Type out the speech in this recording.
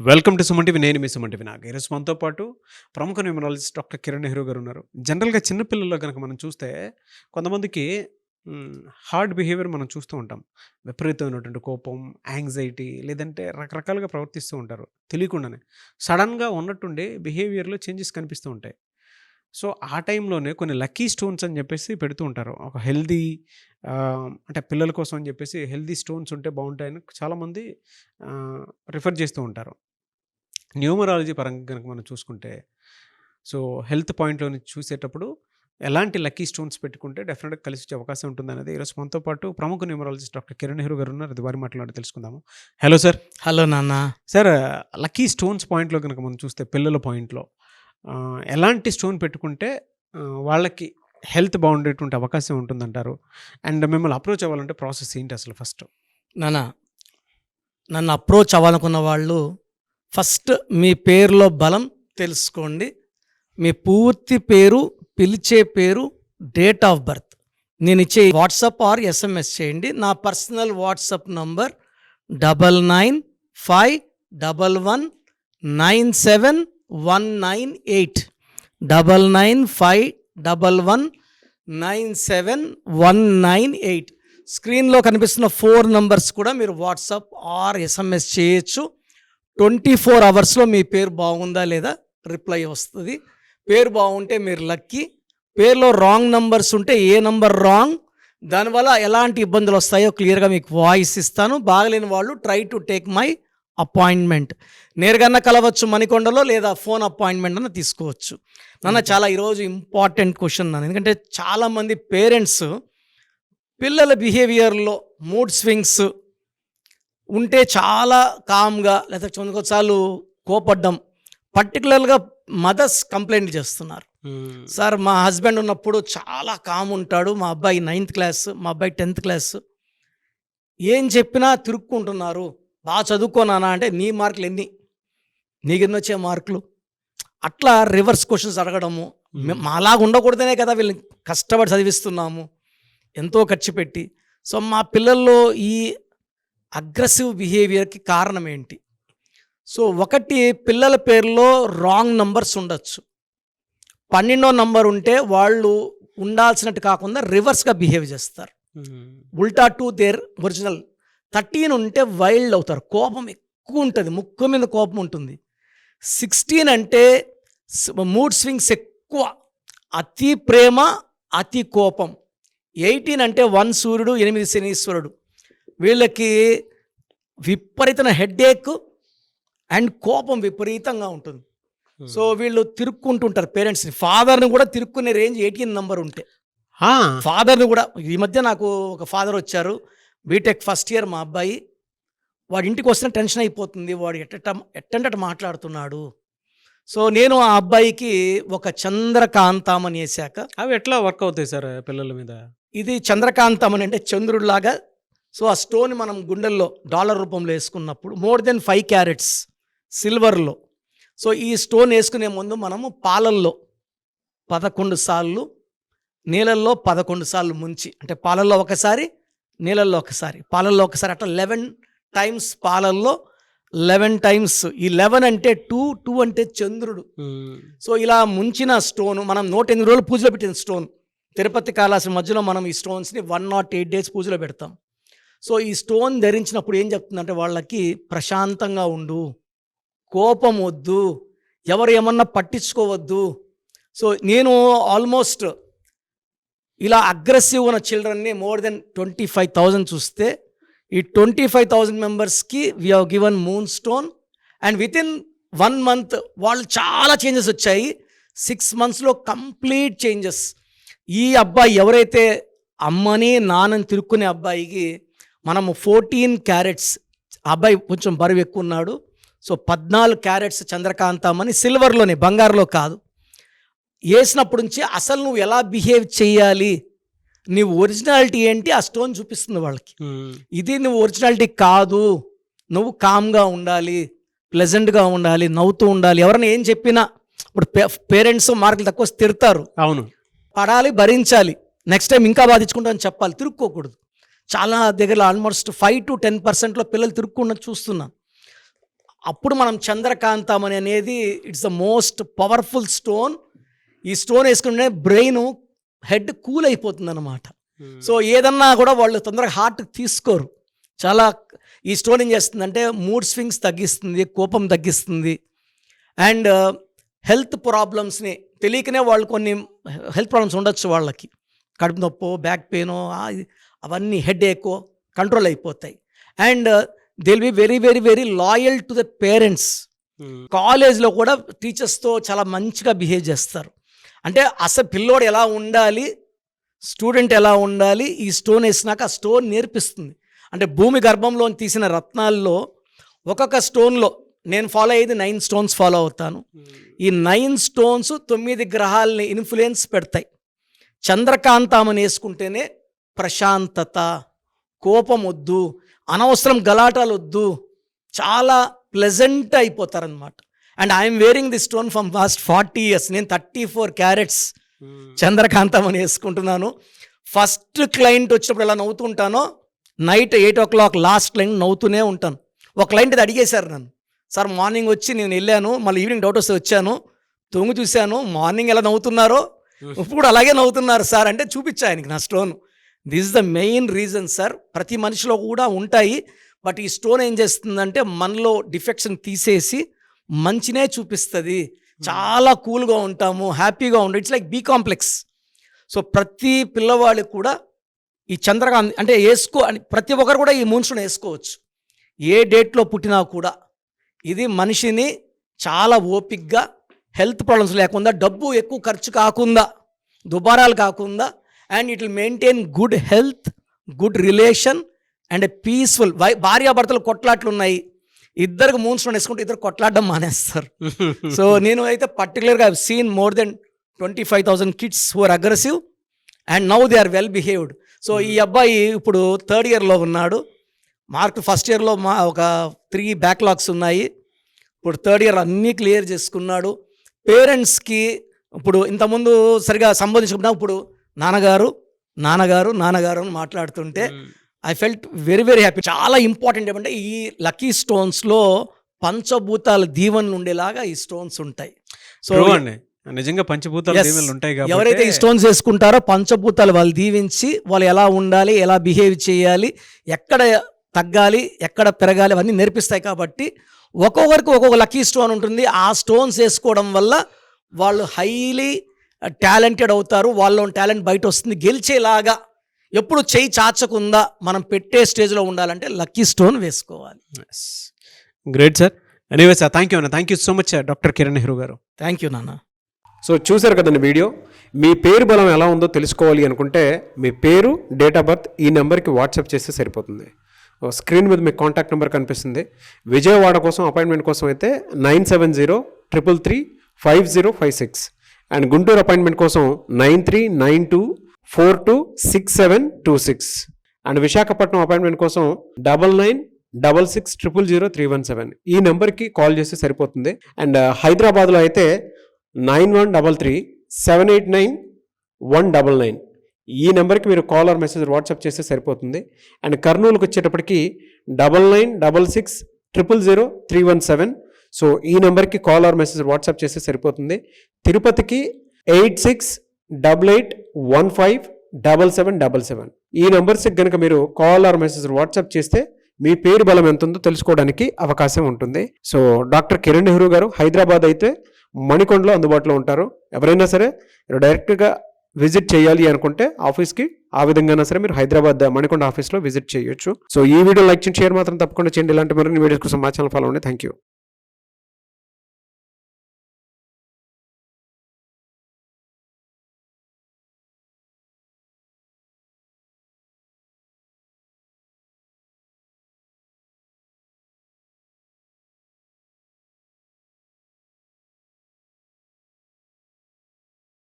Welcome to సుమంటివి నేను మీ సుమంటివి నాగ. ఈరోజు మనతో పాటు ప్రముఖ న్యూమరాలజిస్ట్ డాక్టర్ కిరణ్ నెహ్రూ గారు ఉన్నారు. జనరల్గా చిన్నపిల్లల్లో కనుక మనం చూస్తే కొంతమందికి హార్డ్ బిహేవియర్ మనం చూస్తూ ఉంటాం. విపరీతమైనటువంటి కోపం యాంగ్జైటీ లేదంటే రకరకాలుగా ప్రవర్తిస్తూ ఉంటారు. తెలియకుండానే. సడన్గా ఉన్నట్టుండి బిహేవియర్లో చేంజెస్ కనిపిస్తూ ఉంటాయి. సో ఆ టైంలోనే కొన్ని లక్కీ స్టోన్స్ అని చెప్పేసి పెడుతూ ఉంటారు. ఒక హెల్దీ అంటే పిల్లల కోసం అని చెప్పేసి హెల్దీ స్టోన్స్ ఉంటే బాగుంటాయని చాలామంది రిఫర్ చేస్తూ ఉంటారు. న్యూమరాలజీ పరంగా కనుక మనం చూసుకుంటే సో హెల్త్ పాయింట్లో చూసేటప్పుడు ఎలాంటి లక్కీ స్టోన్స్ పెట్టుకుంటే డెఫినెట్గా కలిసి వచ్చే అవకాశం ఉంటుంది అనేది ఈరోజు మనతో పాటు ప్రముఖ న్యూమరాలజిస్ట్ డాక్టర్ కిరణ్ నెహ్రూ గారు ఉన్నారు. అది వారి మాట్లాడి తెలుసుకుందాము. Hello sir. హలో నాన్న. సార్ లక్కీ స్టోన్స్ పాయింట్లో కనుక మనం చూస్తే పిల్లల పాయింట్లో ఎలాంటి స్టోన్ పెట్టుకుంటే వాళ్ళకి హెల్త్ బాగుండేటువంటి అవకాశం ఉంటుందంటారు. అండ్ మిమ్మల్ని అప్రోచ్ అవ్వాలంటే ప్రాసెస్ ఏంటి అసలు ఫస్ట్? నాన్న నన్ను అప్రోచ్ అవ్వాలనుకున్న వాళ్ళు ఫస్ట్ మీ పేరులో బలం తెలుసుకోండి. మీ పూర్తి పేరు పిలిచే పేరు డేట్ ఆఫ్ బర్త్. నేను ఇచ్చే వాట్సాప్ ఆర్ ఎస్ఎంఎస్ చేయండి. నా personal WhatsApp number double nine five double one nine seven one nine eight. Double nine five double one nine seven one nine eight. స్క్రీన్లో కనిపిస్తున్న ఫోర్ నంబర్స్ కూడా మీరు WhatsApp or SMS చేయొచ్చు. Twenty four అవర్స్లో మీ పేరు బాగుందా లేదా రిప్లై వస్తుంది. పేరు బాగుంటే మీరు లక్కీ. పేరులో రాంగ్ నంబర్స్ ఉంటే ఏ నంబర్ రాంగ్ దానివల్ల ఎలాంటి ఇబ్బందులు వస్తాయో క్లియర్గా మీకు వాయిస్ ఇస్తాను. బాగలేని వాళ్ళు try to take my appointment. నేరుగా కలవచ్చు మణికొండలో లేదా ఫోన్ అపాయింట్మెంట్ అన్న తీసుకోవచ్చు. నాన్న చాలా ఈరోజు ఇంపార్టెంట్ క్వశ్చన్ నాన్న. ఎందుకంటే చాలామంది పేరెంట్స్ పిల్లల బిహేవియర్లో మూడ్ స్వింగ్స్ ఉంటే చాలా కామ్గా లేదా కొన్నిసార్లు కోపడ్డం పర్టికులర్గా మదర్స్ కంప్లైంట్ చేస్తున్నారు. సార్ మా హస్బెండ్ ఉన్నప్పుడు చాలా కామ్ ఉంటాడు. మా అబ్బాయి నైన్త్ క్లాస్ మా అబ్బాయి టెన్త్ క్లాస్ ఏం చెప్పినా తిరుక్కుంటున్నారు. బాగా చదువుకోనానా అంటే నీ మార్కులు ఎన్ని? నీకు ఎన్ని వచ్చే మార్కులు. అట్లా రివర్స్ క్వశ్చన్స్ అడగడము. మే- మాలాగా ఉండకూడదనే కదా వీళ్ళని కష్టపడి చదివిస్తున్నాము. ఎంతో ఖర్చు పెట్టి. సో మా పిల్లల్లో ఈ అగ్రెసివ్ బిహేవియర్కి కారణం ఏంటి? సో ఒకటి పిల్లల పేరులో రాంగ్ నంబర్స్ ఉండొచ్చు. పన్నెండో నంబర్ ఉంటే వాళ్ళు ఉండాల్సినట్టు కాకుండా రివర్స్గా బిహేవ్ చేస్తారు. ఉల్టా టు దేర్ ఒరిజినల్ థర్టీన్ ఉంటే వైల్డ్ అవుతారు. కోపం ఎక్కువ ఉంటుంది. ముక్కు మీద కోపం ఉంటుంది. సిక్స్టీన్ అంటే మూడ్ స్వింగ్స్ ఎక్కువ. అతి ప్రేమ అతి కోపం. ఎయిటీన్ అంటే వన్ సూర్యుడు ఎనిమిది శనీశ్వరుడు. వీళ్ళకి విపరీతమైన హెడ్ఏక్ అండ్ కోపం విపరీతంగా ఉంటుంది. సో వీళ్ళు తిరుక్కుంటుంటారు పేరెంట్స్ని. ఫాదర్ని కూడా తిరుక్కునే రేంజ్ ఎయిటీన్ నంబర్ ఉంటే. ఫాదర్ని కూడా ఈ మధ్య నాకు ఒక ఫాదర్ వచ్చారు. బీటెక్ ఫస్ట్ ఇయర్ మా అబ్బాయి వాడి ఇంటికి వస్తే టెన్షన్ అయిపోతుంది. వాడు ఎట్టట ఎట్టంటట మాట్లాడుతున్నాడు. సో నేను ఆ అబ్బాయికి ఒక చంద్రకాంతం అని వేసాక అవి ఎట్లా వర్క్ అవుతాయి సార్ పిల్లల మీద? ఇది చంద్రకాంతం అని అంటే చంద్రుడిలాగా. సో ఆ స్టోన్ మనం గుండెల్లో డాలర్ రూపంలో వేసుకున్నప్పుడు మోర్ దెన్ ఫైవ్ క్యారెట్స్ సిల్వర్లో సో ఈ స్టోన్ వేసుకునే ముందు మనము పాలల్లో పదకొండు సార్లు నీళ్ళల్లో పదకొండు సార్లు ముంచి అంటే పాలల్లో ఒకసారి నీళ్ళల్లో ఒకసారి పాలల్లో ఒకసారి అట్లా లెవెన్ టైమ్స్ పాలల్లో లెవెన్ టైమ్స్. ఈ లెవెన్ అంటే టూ టూ అంటే చంద్రుడు. సో ఇలా ముంచిన స్టోన్ మనం నూట ఎనిమిది రోజులు పూజలో పెట్టిన స్టోన్. తిరుపతి కాళాసి మధ్యలో మనం ఈ స్టోన్స్ని వన్ నాట్ ఎయిట్ డేస్ పూజలో పెడతాం. సో ఈ స్టోన్ ధరించినప్పుడు ఏం చెప్తుందంటే వాళ్ళకి ప్రశాంతంగా ఉండు కోపం వద్దు ఎవరు ఏమన్నా పట్టించుకోవద్దు. సో నేను ఆల్మోస్ట్ ఇలా అగ్రెసివ్ ఉన్న చిల్డ్రన్ని more than twenty five thousand చూస్తే ఈ ట్వంటీ ఫైవ్ థౌజండ్ మెంబర్స్కి we have given moon stone and with in one month వాళ్ళు చాలా చేంజెస్ వచ్చాయి. సిక్స్ మంత్స్లో కంప్లీట్ చేంజెస్ ఈ అబ్బాయి ఎవరైతే అమ్మని నాన్నని తిరుక్కునే అబ్బాయికి మనము ఫోర్టీన్ క్యారెట్స్ అబ్బాయి కొంచెం బరువు ఎక్కువ ఉన్నాడు. సో పద్నాలుగు క్యారెట్స్ చంద్రకాంతం అని సిల్వర్లోనే బంగారులో కాదు. వేసినప్పటి నుంచి అసలు నువ్వు ఎలా బిహేవ్ చేయాలి? నీ ఒరిజినాలిటీ ఏంటి? ఆ స్టోన్ చూపిస్తుంది వాళ్ళకి. ఇది నువ్వు ఒరిజినాలిటీ కాదు. నువ్వు కామ్గా ఉండాలి ప్లెజెంట్గా ఉండాలి నవ్వుతూ ఉండాలి. ఎవరైనా ఏం చెప్పినా ఇప్పుడు పేరెంట్స్ మార్కులు తక్కువ తిడతారు. అవును. పడాలి భరించాలి. నెక్స్ట్ టైం ఇంకా బాధించుకుంటామని చెప్పాలి. తిరుక్కోకూడదు. చాలా దగ్గర ఆల్మోస్ట్ ఫైవ్ టు టెన్ పర్సెంట్లో పిల్లలు తిరుక్కుండా చూస్తున్నాను అప్పుడు మనం చంద్రకాంతం అని అనేది it's the most powerful stone. ఈ స్టోన్ వేసుకుంటే బ్రెయిన్ హెడ్ కూల్ అయిపోతుంది అనమాట సో ఏదన్నా కూడా వాళ్ళు తొందరగా హార్ట్ తీసుకోరు. చాలా ఈ స్టోన్ ఏం చేస్తుందంటే మూడ్ స్వింగ్స్ తగ్గిస్తుంది కోపం తగ్గిస్తుంది. అండ్ హెల్త్ ప్రాబ్లమ్స్ని తెలియకనే వాళ్ళు కొన్ని హెల్త్ ప్రాబ్లమ్స్ ఉండొచ్చు వాళ్ళకి. కడుపు నొప్పో బ్యాక్ పెయిన్ అవన్నీ హెడ్ ఏకో కంట్రోల్ అయిపోతాయి. And they'll be very very very loyal to the parents కాలేజ్లో కూడా టీచర్స్తో చాలా మంచిగా బిహేవ్ చేస్తారు. అంటే అసలు పిల్లోడు ఎలా ఉండాలి? స్టూడెంట్ ఎలా ఉండాలి? ఈ స్టోన్ వేసినాక ఆ స్టోన్ నేర్పిస్తుంది. అంటే భూమి గర్భంలో తీసిన రత్నాల్లో ఒక్కొక్క స్టోన్లో నేను ఫాలో అయ్యేది నైన్ స్టోన్స్ ఫాలో అవుతాను. ఈ నైన్ స్టోన్స్ తొమ్మిది గ్రహాలని ఇన్ఫ్లుయెన్స్ పెడతాయి. చంద్రకాంతామని వేసుకుంటేనే ప్రశాంతత కోపం వద్దు అనవసరం గలాటాలు వద్దు చాలా pleasant అయిపోతారనమాట and I'm wearing the stone from last forty years నేను థర్టీ ఫోర్ క్యారెట్స్ చంద్రకాంతం అని వేసుకుంటున్నాను. ఫస్ట్ క్లయింట్ వచ్చినప్పుడు ఎలా నవ్వుతుంటానో night eight o'clock last client నవ్వుతూనే ఉంటాను. ఒక క్లయింట్ ఇది అడిగేశారు నన్ను. సార్ మార్నింగ్ వచ్చి నేను వెళ్ళాను మళ్ళీ ఈవినింగ్ డౌట్ వస్తే వచ్చాను. తొంగి చూశాను మార్నింగ్ ఎలా నవ్వుతున్నారో ఇప్పుడు కూడా అలాగే నవ్వుతున్నారు సార్ అంటే చూపించా ఆయనకి నా stone this the main reason sir ప్రతి మనిషిలో కూడా ఉంటాయి. బట్ ఈ స్టోన్ ఏం చేస్తుందంటే మనలో డిఫెక్షన్ తీసేసి మంచినే చూపిస్తుంది. చాలా కూల్గా ఉంటాము హ్యాపీగా ఉంటాం it's like be complex so ప్రతి పిల్లవాడికి కూడా ఈ చంద్రకాంత్ అంటే వేసుకో అని ప్రతి ఒక్కరు కూడా ఈ మూన్ స్టోన్ వేసుకోవచ్చు. ఏ డేట్లో పుట్టినా కూడా ఇది మనిషిని చాలా ఓపిక్గా హెల్త్ ప్రాబ్లమ్స్ లేకుండా డబ్బు ఎక్కువ ఖర్చు కాకుండా దుబారాలు కాకుండా and it will maintain good health good relation and peaceful భార్యాభర్తలు కొట్లాట్లు ఉన్నాయి. ఇద్దరికి మూన్ స్టోన్ వేసుకుంటే ఇద్దరు కొట్లాడడం మానేస్తారు. సో నేను అయితే పర్టికులర్గా seen more than twenty five thousand kids who are aggressive and now they are well behaved so ఈ అబ్బాయి ఇప్పుడు థర్డ్ ఇయర్లో ఉన్నాడు. మార్క్ ఫస్ట్ ఇయర్లో మా ఒక త్రీ బ్యాక్లాగ్స్ ఉన్నాయి. ఇప్పుడు థర్డ్ ఇయర్ అన్నీ క్లియర్ చేసుకున్నాడు. పేరెంట్స్కి ఇప్పుడు ఇంతకుముందు సరిగా సంబోధించుకున్నా ఇప్పుడు నాన్నగారు నాన్నగారు నాన్నగారు అని మాట్లాడుతుంటే I felt very very happy చాలా ఇంపార్టెంట్ ఏమంటే ఈ లక్కీ స్టోన్స్లో పంచభూతాల దీవెనలు ఉండేలాగా ఈ స్టోన్స్ ఉంటాయి. సో అండి. నిజంగా పంచభూతాలు ఉంటాయి కాబట్టి ఎవరైతే ఈ స్టోన్స్ వేసుకుంటారో పంచభూతాలు వాళ్ళు దీవించి వాళ్ళు ఎలా ఉండాలి ఎలా బిహేవ్ చేయాలి ఎక్కడ తగ్గాలి ఎక్కడ పెరగాలి అవన్నీ నేర్పిస్తాయి కాబట్టి ఒక్కొక్కరికి ఒక్కొక్క లక్కీ స్టోన్ ఉంటుంది. ఆ స్టోన్స్ వేసుకోవడం వల్ల వాళ్ళు హైలీ టాలెంటెడ్ అవుతారు. వాళ్ళ టాలెంట్ బయట వస్తుంది గెలిచేలాగా ఎప్పుడు చేయి చాచకుండా మనం పెట్టే స్టేజ్లో ఉండాలంటే లక్కీ స్టోన్ వేసుకోవాలి. Great sir anyway sir thank you అన్న. Thank you so much doctor Kiran Nehru garu. Thank you నాన్న. సో చూశారు కదండి వీడియో? మీ పేరు బలం ఎలా ఉందో తెలుసుకోవాలి అనుకుంటే మీ పేరు డేట్ ఆఫ్ బర్త్ ఈ నెంబర్కి వాట్సాప్ చేస్తే సరిపోతుంది. ఓ స్క్రీన్ మీద మీకు కాంటాక్ట్ నెంబర్ కనిపిస్తుంది. విజయవాడ కోసం అపాయింట్మెంట్ కోసం అయితే nine seven zero triple three five zero five six. And Guntur appointment కోసం nine three nine two four two six seven two six. And Visakhapatnam appointment కోసం double nine double six triple zero three one seven. ఈ నెంబర్కి call చేస్తే సరిపోతుంది. And uh, హైదరాబాద్లో అయితే nine one double three seven eight nine one double nine. ఈ నెంబర్కి మీరు కాల్ ఆర్ మెసేజ్ వాట్సాప్ చేస్తే సరిపోతుంది. అండ్ కర్నూలుకి వచ్చేటప్పటికి double nine double six triple zero three one seven. So ఈ నెంబర్కి కాల్ ఆర్ మెసేజ్ వాట్సాప్ చేస్తే సరిపోతుంది. తిరుపతికి eight six double eight one five double seven double seven ఈ నెంబర్స్కి కనుక మీరు కాల్ ఆర్ మెసేజ్ వాట్సాప్ చేస్తే మీ పేరు బలం ఎంత ఉందో తెలుసుకోవడానికి అవకాశం ఉంటుంది. సో డాక్టర్ కిరణ్ నెహ్రూ గారు హైదరాబాద్ అయితే మణికొండలో అందుబాటులో ఉంటారు. ఎవరైనా సరే మీరు డైరెక్ట్గా విజిట్ చేయాలి అనుకుంటే ఆఫీస్కి ఆ విధంగా సరే మీరు హైదరాబాద్ మణికొండ ఆఫీస్లో విజిట్ చేయొచ్చు. సో ఈ వీడియో లైక్ చేయండి షేర్ మాత్రం తప్పకుండా చేయండి. ఇలాంటి మరిన్ని వీడియోస్ కోసం మా ఛానల్ ఫాలో అండి థ్యాంక్ యూ